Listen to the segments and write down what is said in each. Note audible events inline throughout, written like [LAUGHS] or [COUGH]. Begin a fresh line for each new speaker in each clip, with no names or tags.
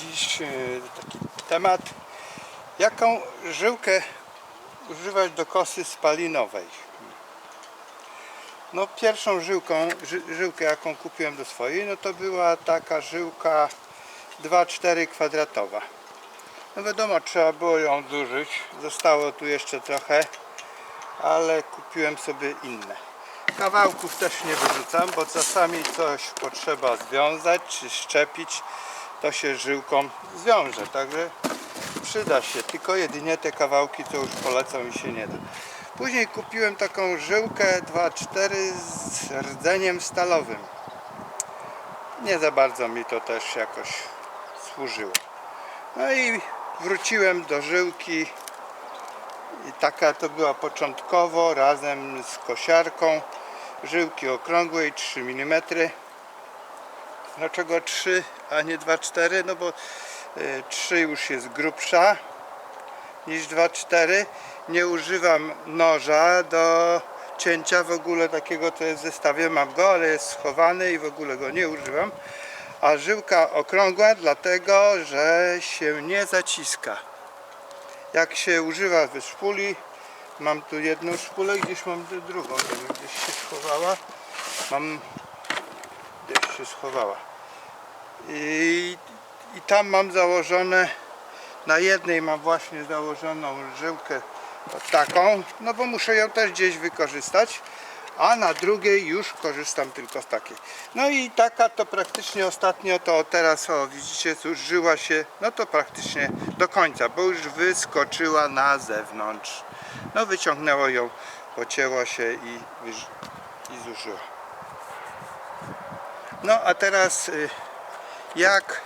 dziś e, taki temat. Jaką żyłkę używać do kosy spalinowej? No pierwszą żyłką, ży, żyłkę jaką kupiłem do swojej, no to była taka żyłka 2,4 kwadratowa. No wiadomo, trzeba było ją zużyć. Zostało tu jeszcze trochę, ale kupiłem sobie inne. Kawałków też nie wyrzucam, bo czasami coś potrzeba związać czy szczepić, to się żyłką zwiąże. Także przyda się, tylko jedynie te kawałki co już polecą i się nie da. Później kupiłem taką żyłkę 2.4 z rdzeniem stalowym. Nie za bardzo mi to też jakoś służyło. No i wróciłem do żyłki i taka to była początkowo razem z kosiarką żyłki okrągłej 3 mm. Dlaczego 3, a nie 2,4? No bo y, 3 już jest grubsza niż 2,4. Nie używam noża do cięcia w ogóle takiego, to jest w zestawie, mam go, ale jest schowany i w ogóle go nie używam. A żyłka okrągła dlatego, że się nie zaciska. Jak się używa we szpuli, mam tu jedną szpulę, gdzieś mam drugą, gdzieś się schowała. Mam, gdzieś się schowała. I, I tam mam założone, na jednej mam właśnie założoną żyłkę taką, no bo muszę ją też gdzieś wykorzystać, a na drugiej już korzystam tylko z takiej. No i taka to praktycznie ostatnio, to teraz o widzicie, zużyła się, no to praktycznie do końca, bo już wyskoczyła na zewnątrz. No wyciągnęło ją, pocięło się i, i zużyła. No a teraz y, jak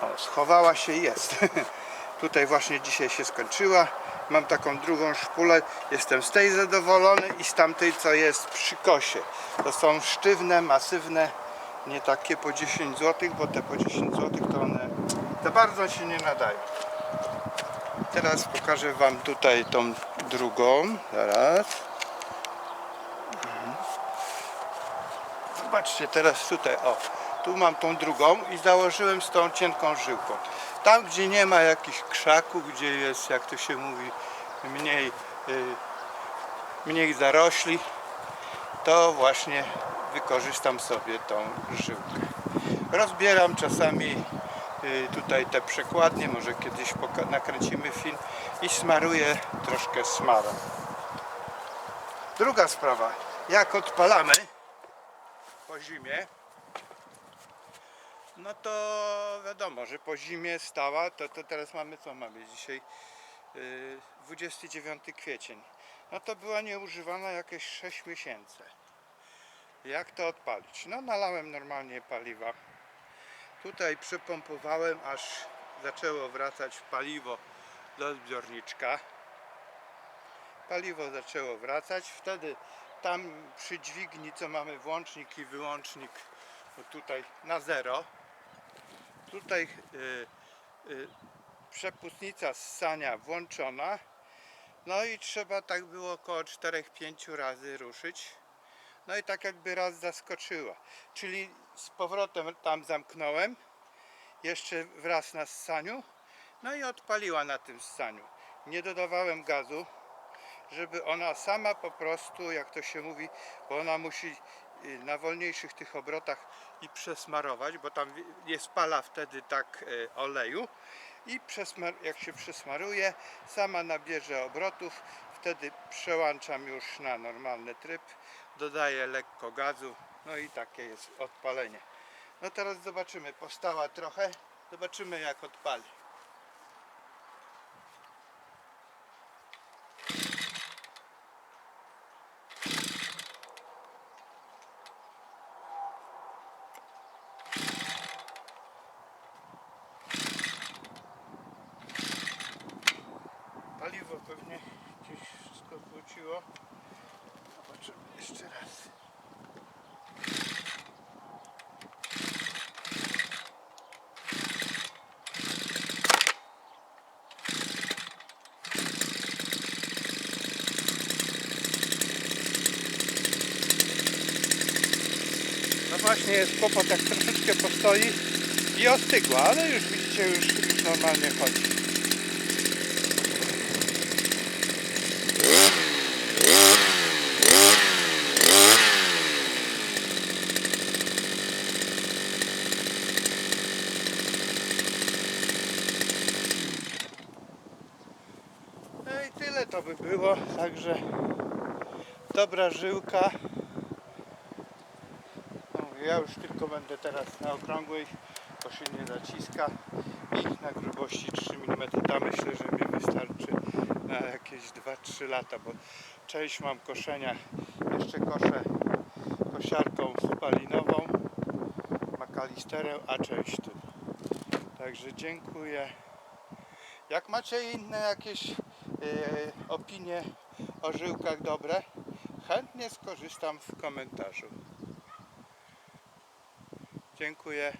o, schowała się jest. [LAUGHS] Tutaj właśnie dzisiaj się skończyła. Mam taką drugą szpulę. Jestem z tej zadowolony i z tamtej co jest przy kosie. To są sztywne, masywne, nie takie po 10 zł, bo te po 10 zł to one za bardzo się nie nadają. Teraz pokażę Wam tutaj tą drugą. Zaraz. Zobaczcie teraz tutaj, o, tu mam tą drugą i założyłem z tą cienką żyłką. Tam, gdzie nie ma jakichś krzaków, gdzie jest, jak to się mówi, mniej, y, mniej zarośli, to właśnie wykorzystam sobie tą żyłkę. Rozbieram czasami y, tutaj te przekładnie, może kiedyś nakręcimy film i smaruję troszkę smarem. Druga sprawa, jak odpalamy po zimie, no to wiadomo, że po zimie stała, to, to teraz mamy co mamy dzisiaj? Yy, 29 kwiecień. No to była nieużywana jakieś 6 miesięcy. Jak to odpalić? No nalałem normalnie paliwa. Tutaj przepompowałem, aż zaczęło wracać paliwo do zbiorniczka. Paliwo zaczęło wracać. Wtedy tam przy dźwigni, co mamy włącznik i wyłącznik, bo tutaj na zero. Tutaj y, y, przepustnica ssania włączona. No i trzeba tak było około 4-5 razy ruszyć. No i tak jakby raz zaskoczyła. Czyli z powrotem tam zamknąłem. Jeszcze wraz na ssaniu. No i odpaliła na tym ssaniu. Nie dodawałem gazu, żeby ona sama po prostu, jak to się mówi, bo ona musi y, na wolniejszych tych obrotach i przesmarować, bo tam nie spala wtedy tak y, oleju i jak się przesmaruje, sama nabierze obrotów, wtedy przełączam już na normalny tryb, dodaję lekko gazu, no i takie jest odpalenie. No teraz zobaczymy, postała trochę, zobaczymy jak odpali. Paliwo pewnie gdzieś wszystko wróciło. Zobaczymy jeszcze raz. No właśnie jest kłopot, jak troszeczkę postoi I ostygła, ale już widzicie, już, już normalnie chodzi. No i tyle to by było, także dobra żyłka. No ja już tylko będę teraz na okrągłej, bo się nie zaciska i na grubości 3 mm. Ta myślę, że mi wystarczy na jakieś 2-3 lata, bo część mam koszenia, jeszcze koszę kosiarką spalinową, makalisterem, a część tym. Także dziękuję. Jak macie inne jakieś opinie o żyłkach dobre, chętnie skorzystam w komentarzu. Dziękuję.